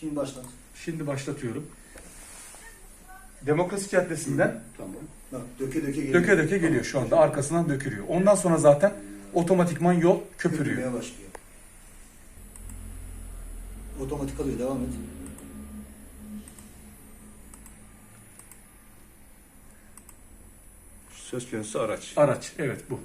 Şimdi başlat. Şimdi başlatıyorum. Demokrasi Caddesi'nden Tamam. Bak döke döke geliyor. döke döke geliyor şu anda. Arkasından dökülüyor. Ondan sonra zaten otomatikman yol köpürüyor. Köpürmeye başlıyor. Otomatik alıyor. Devam et. Söz konusu araç. Araç. Evet bu.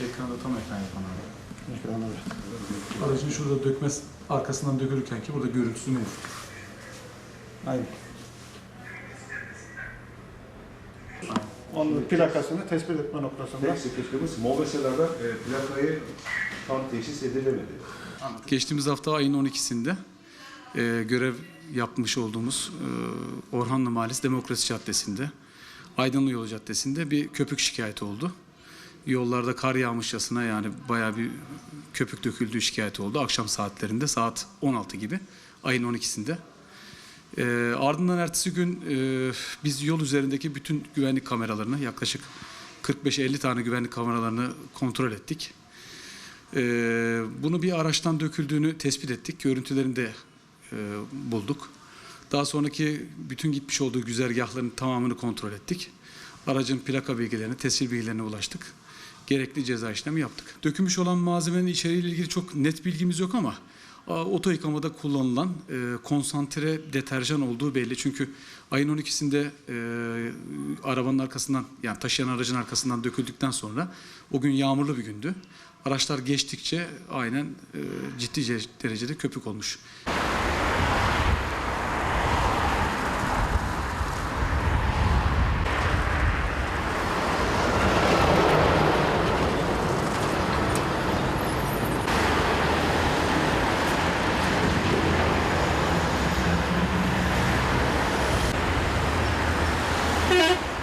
Ekranda tam ekran yapan abi. Aracın şurada dökmez arkasından dökülürken ki burada görüntüsü ne? Aynen. Onun plakasını tespit etme noktasında. Tek sıkıntımız mobeselerde e, plakayı tam teşhis edilemedi. Geçtiğimiz hafta ayın 12'sinde e, görev yapmış olduğumuz e, Orhanlı Mahallesi Demokrasi Caddesi'nde, Aydınlı Yolu Caddesi'nde bir köpük şikayeti oldu. Yollarda kar yağmışçasına yani bayağı bir köpük döküldüğü şikayeti oldu. Akşam saatlerinde saat 16 gibi ayın 12'sinde. E, ardından ertesi gün e, biz yol üzerindeki bütün güvenlik kameralarını yaklaşık 45-50 tane güvenlik kameralarını kontrol ettik. Ee, bunu bir araçtan döküldüğünü tespit ettik. Görüntülerini de e, bulduk. Daha sonraki bütün gitmiş olduğu güzergahların tamamını kontrol ettik. Aracın plaka bilgilerine, tescil bilgilerine ulaştık. Gerekli ceza işlemi yaptık. Dökülmüş olan malzemenin içeriğiyle ilgili çok net bilgimiz yok ama oto yıkamada kullanılan e, konsantre deterjan olduğu belli. Çünkü ayın 12'sinde e, arabanın arkasından yani taşıyan aracın arkasından döküldükten sonra o gün yağmurlu bir gündü. Araçlar geçtikçe aynen e, ciddi ce- derecede köpük olmuş. Mm-hmm.